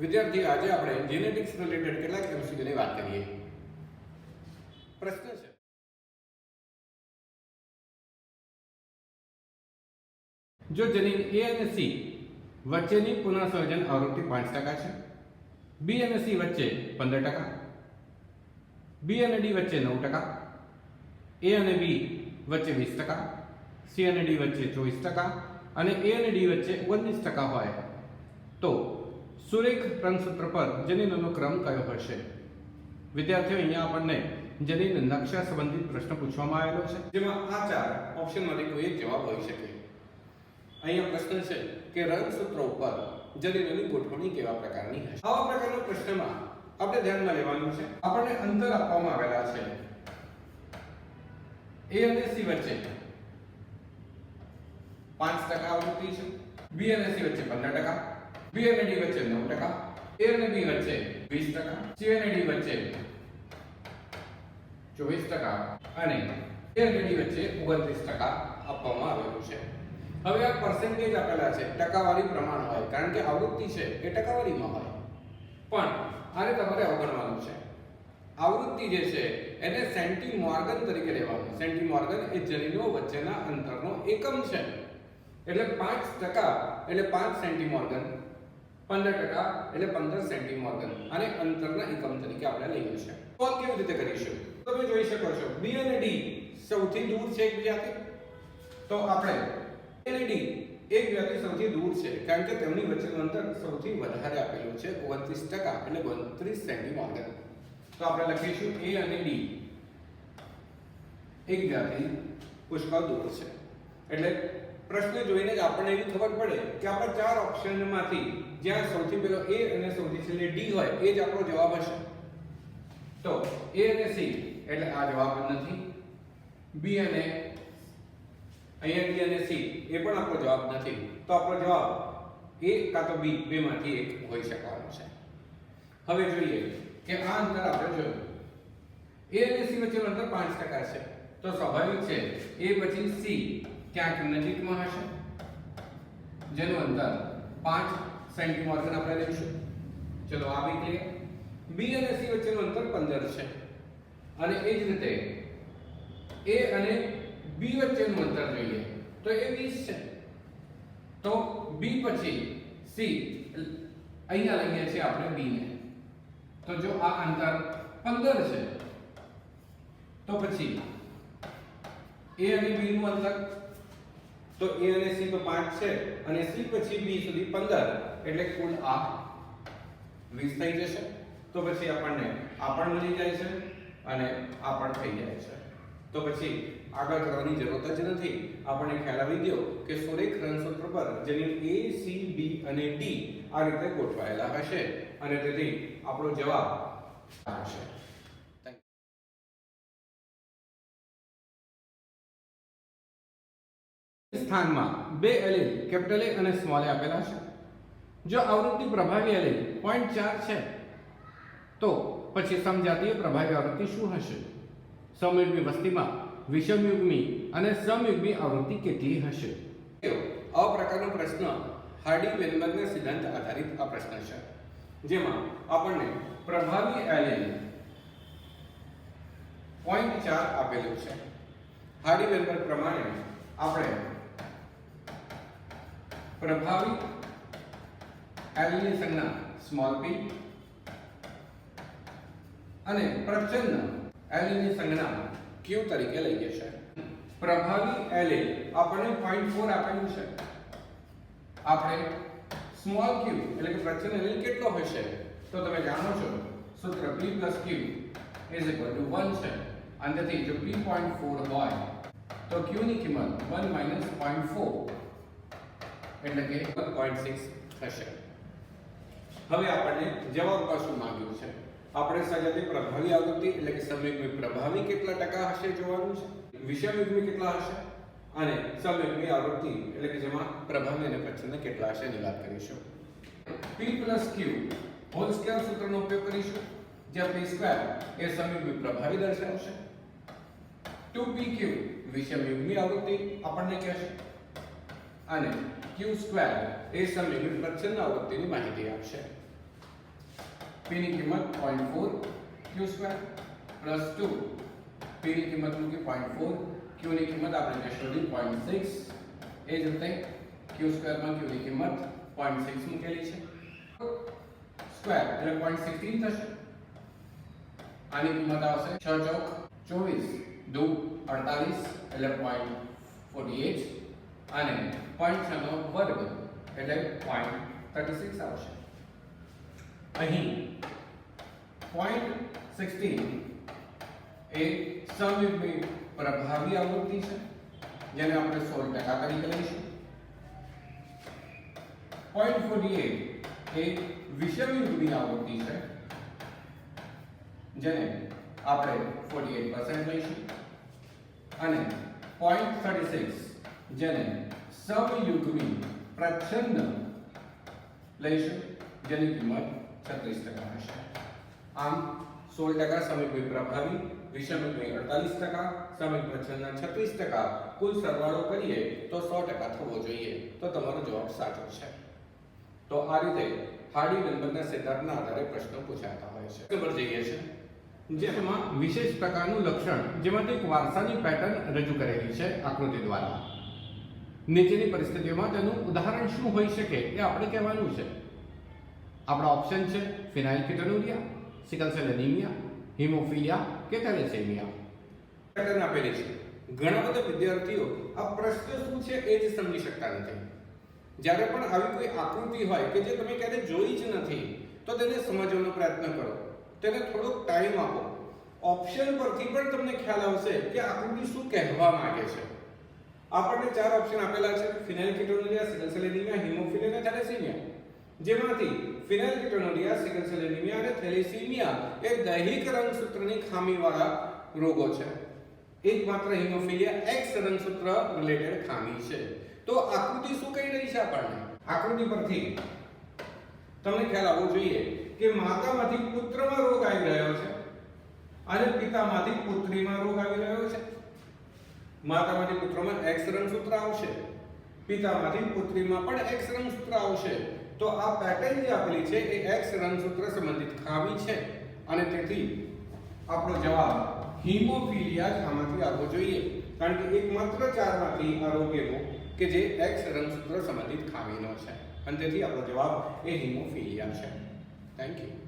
વિદ્યાર્થી, આજે આપણે જેનેટિક્સ રિલેટેડ કેટલાક એમસીક્યુની વાત કરીએ. પ્રશ્ન છે. જો જનીન એ અને સી વચ્ચેની પુનઃસર્જન આવૃત્તિ પાંચ ટકા છે બી અને સી વચ્ચે પંદર ટકા બી અને ડી વચ્ચે નવ ટકા એ અને બી વચ્ચે વીસ ટકા સી અને ડી વચ્ચે ચોવીસ ટકા અને એ અને ડી વચ્ચે ઓગણીસ ટકા હોય તો સુરેખ રંગસૂત્ર પર જનીનોનો ક્રમ કયો હશે? વિદ્યાર્થીઓ, અહીંયા આપણને જનીન નકશા સંબંધિત પ્રશ્ન પૂછવામાં આવેલો છે. જેમાં આ ચાર ઓપ્શનમાંથી કોઈ એક જવાબ હોઈ શકે. અહીંયા પ્રશ્ન છે કે રંગસૂત્ર ઉપર જનીનોની ગોઠવણી કેવા પ્રકારની હશે? આવા પ્રકારના પ્રશ્નમાં આપણે ધ્યાનમાં લેવાનું છે. આપણને અંતર આપવામાં આવેલા છે. એ અને સી વચ્ચે પાંચ ટકા આવૃત્તિ છે. બી અને સી વચ્ચે પંદર ટકા. બી અને ડી વચ્ચે નવ ટકા એ અને બી વચ્ચે વીસ ટકા સી અને ડી વચ્ચે ચોવીસ ટકા અને એ અને ડી વચ્ચે ઓગણત્રીસ ટકા આપવામાં આવેલું છે. હવે આ પર્સન્ટેજ આપેલા છે, ટકાવારી પ્રમાણ હોય, કારણ કે આવૃત્તિ છે એ ટકાવારીમાં હોય. પણ આને તમારે અવગણવાનું છે. આવૃત્તિ જે છે એને સેન્ટીમોર્ગન તરીકે લેવાનું. સેન્ટીમોર્ગન એ જનીનો વચ્ચેના અંતરનો એકમ છે. એટલે પાંચ ટકા એટલે 5 સેન્ટીમોર્ગન 15 ટકા એટલે 15 સેન્ટીમોર્ગન અને અંતરના એકમ તરીકે આપણે લઈએ છે તો કેવી રીતે કરીશું? તમે જોઈ શકો છો બી અને ડી સૌથી દૂર છે એકબીજાથી તો આપણે અને ડી એકબીજાથી સૌથી દૂર છે, કારણ કે તેમની વચ્ચેનું અંતર સૌથી વધારે આપેલું છે 29 ટકા એટલે 32 સેન્ટીમોર્ગન તો આપણે લખીશું એ અને એક એકબીજાથી પુષ્કળ દૂર છે. એટલે પ્રશ્ન જોઈને જ આપણને એવી ખબર પડે કે આપણા ચાર ઓપ્શનમાંથી જ્યાં સૌથી પહેલો એ અને સૌથી છેલ્લે ડી હોય, એ જ આપણો જવાબ હશે. તો એ અને સી એટલે આ જવાબ નથી. બી અને અહીંયા ડી અને સી એ પણ આપણો જવાબ નથી. તો આપણો જવાબ એ કાં તો બી બેમાંથી એક હોઈ શકવાનો છે. હવે જોઈએ કે આ અંતર આપણે જોયું. એ અને સી વચ્ચેનું અંતર પાંચ ટકા છે. તો સ્વાભાવિક છે એ પછી C. ક્યાંક નજીકમાં હશે? જેનું અંતર 5 સેન્ટીમીટર આપણે લઈશું. ચલો આ બી ક્લિયર બી અને સી વચ્ચેનું અંતર 15 છે. અને એ જ રીતે એ અને બી વચ્ચેનું અંતર જોઈએ. તો એ 20 છે. તો બી પછી સી અહીંયા લઈએ છીએ આપણે બીને તો જો આ અંતર 15 છે, તો પછી એ અને બીનું અંતર તો એ અને સી તો 5 છે અને સી પછી બી સુધી 15 એટલે કુલ આ 20 થઈ જશે. તો પછી આપણને આ પણ મળી જાય છે અને આ પણ થઈ જાય છે. તો પછી આગળ કરવાની જરૂરત જ નથી. આપણને ખ્યાલ આવી ગયો કે સુરેખ રણસૂત્ર પર જેની એ, સી, બી અને ડી આ રીતે ગોઠવાયેલા હશે. અને તેથી આપણો જવાબ આ સ્થાનમાં બે એલિલ કેપિટલ એ અને સ્મોલ એ આપેલા છે. જો આવૃત્તિ પ્રભાવી એલિલ 0.4 છે, તો પછી સમજાતીય પ્રભાવી આવૃત્તિ શું હશે? સમયુગ્મી વસ્તીમાં વિષમયુગ્મી અને સમયુગ્મી આવૃત્તિ કેટલી હશે? આ પ્રકારનો પ્રશ્ન હાર્ડી વેનબર્ગના સિદ્ધાંત આધારિત આ પ્રશ્ન છે, જેમાં આપણને પ્રભાવી એલિલ 0.4 આપેલું છે. હાર્ડી વેનબર્ગ પ્રમાણે આપણે પ્રભાવી એલિલની સંજ્ઞા સ્મોલ p અને પ્રચંડ એલની સંજ્ઞા ક્યુ તરીકે લઈએ છે. પ્રભાવી એલ આપણને 0.4 આપેલું છે. આપણે સ્મોલ ક્યુ એટલે કે પ્રચંડ એલ કેટલો હશે તો તમે જાણો છો, સૂત્ર p q 1 છે. અને તેથી જો p 0.4 હોય, તો q ની કિંમત 1 0.4 એટલે કે 1.6 થશે. હવે આપણને જવાબ પાછું માંગ્યું છે. આપણે સજાતી પ્રભાવી આવૃત્તિ એટલે કે સમયુગ્મી પ્રભાવી કેટલા ટકા હશે જોવાનું છે? વિષમયુગ્મી કેટલા હશે? અને સમયુગ્મી આવૃત્તિ એટલે કે જેમાં પ્રભાવી અને પ્રચ્છન્ન કેટલા હશે એની વાત કરીશું. P q હોલ સ્કેલ સૂત્રનો ઉપયોગ કરીશું, જ્યાં p સ્ક્વેર એ સમયુગ્મી પ્રભાવી દર્શાવશે. 2pq વિષમયુગ્મી આવૃત્તિ આપણને કહેશે. અને q સ્ક્વેર એ સમયુગ્મી પ્રચ્છન્ન આવૃત્તિની માહિતી આપશે. p ની કિંમત 0.4 q સ્ક્વેર પ્લસ 2 p ની કિંમત મૂકી 0.4 q ની કિંમત આપણે શોધી 0.6 એ જ રીતે q સ્ક્વેરમાં q ની કિંમત 0.6 મૂકેલી છે. સ્ક્વેર એટલે 0.16 થશે. આની કિંમત આવશે 6 ચોક 24 દુ 48 એટલે 0.48 અને 0.6 નો વર્ગ, એટલે 0.36 આવશે. અહીં 0.16 એ સમયુગ્મી પ્રભાવી આવૃત્તિ છે, જેને આપણે 16 ટકા તરીકે લઈશું. 0.48 એ વિષમયુગ્મી આવૃત્તિ છે, જેને આપણે 48% લઈશું. અને 0.36 જેને સમયુગમી પ્રચ્છન્ન લઈશું જેની કિંમત 36% હશે આમ 16% સમયુગ્મી પ્રભાવી વિષમયુગ્મી 48% સમયુગ્મી પ્રચ્છન્ન 36% કુલ સરવાળો કરીએ તો સો ટકા થવો જોઈએ. તો તમારો જવાબ સાચો છે. તો આ રીતે હાર્ડી નંબરના સિદ્ધાંતના આધારે પ્રશ્નો પૂછાતા હોય છે. નંબર જઈએ છે. જેમાં વિશેષ પ્રકારનું લક્ષણ, જેમાંથી એક વારસાની પેટર્ન રજૂ કરેલી છે આકૃતિ દ્વારા. નીચેની પરિસ્થિતિઓમાં તેનું ઉદાહરણ શું હોઈ શકે એ આપણે કહેવાનું છે. આપણા ઓપ્શન છે phenylketonuria sickle cell anaemia, haemophilia, કે થેલેસેમિયા. પેટર્ન આપેલી છે. ઘણા બધા વિદ્યાર્થીઓ આ પ્રશ્ન શું છે એ જ સમજી શકતા નથી. જ્યારે પણ આવી કોઈ આકૃતિ હોય કે જે તમે ક્યારે જોઈ જ નથી, તો તેને સમજવાનો પ્રયત્ન કરો. તેને થોડોક ટાઈમ આપો. ઓપ્શન પરથી પણ તમને ખ્યાલ આવશે કે આકૃતિ શું કહેવા માંગે છે. આપણને ચાર ઓપ્શન આપેલા છે. Phenylketonuria sickle cell anaemia haemophilia અને થેલેસેમિયા જેમાંથી ફિનાઇલકેટોનુરિયા સિકલ સેલ એનિમિયા અને થેલેસેમિયા એ દૈહિક રંગસૂત્રની ખામીવાળા રોગો છે. એકમાત્ર હિમોફિલિયા એક્સ રંગસૂત્ર રિલેટેડ ખામી છે. તો આકૃતિ શું કહી રહી છે આપણને? આકૃતિ પરથી તમને ખ્યાલ આવવો જોઈએ કે માતામાંથી પુત્રમાં રોગ આવી રહ્યો છે અને પિતામાંથી પુત્રીમાં રોગ આવી રહ્યો છે. માતામાંથી પુત્રમાં એક્સ રંગસૂત્ર આવશે. પિતામાંથી પુત્રીમાં પણ એક્સ રંગસૂત્ર આવશે. તો આ પેટર્ન જે આપેલી છે એ એક્સ રંગસૂત્ર સંબંધિત ખામી છે. અને તેથી આપણો જવાબ હિમોફિલિયા જ આમાંથી આવવો જોઈએ. કારણ કે એકમાત્ર ચારમાંથી આ એવો કે જે એક્સ રંગસૂત્ર સંબંધિત ખામીનો છે. અને તેથી આપણો જવાબ એ હિમોફિલિયા છે. Thank you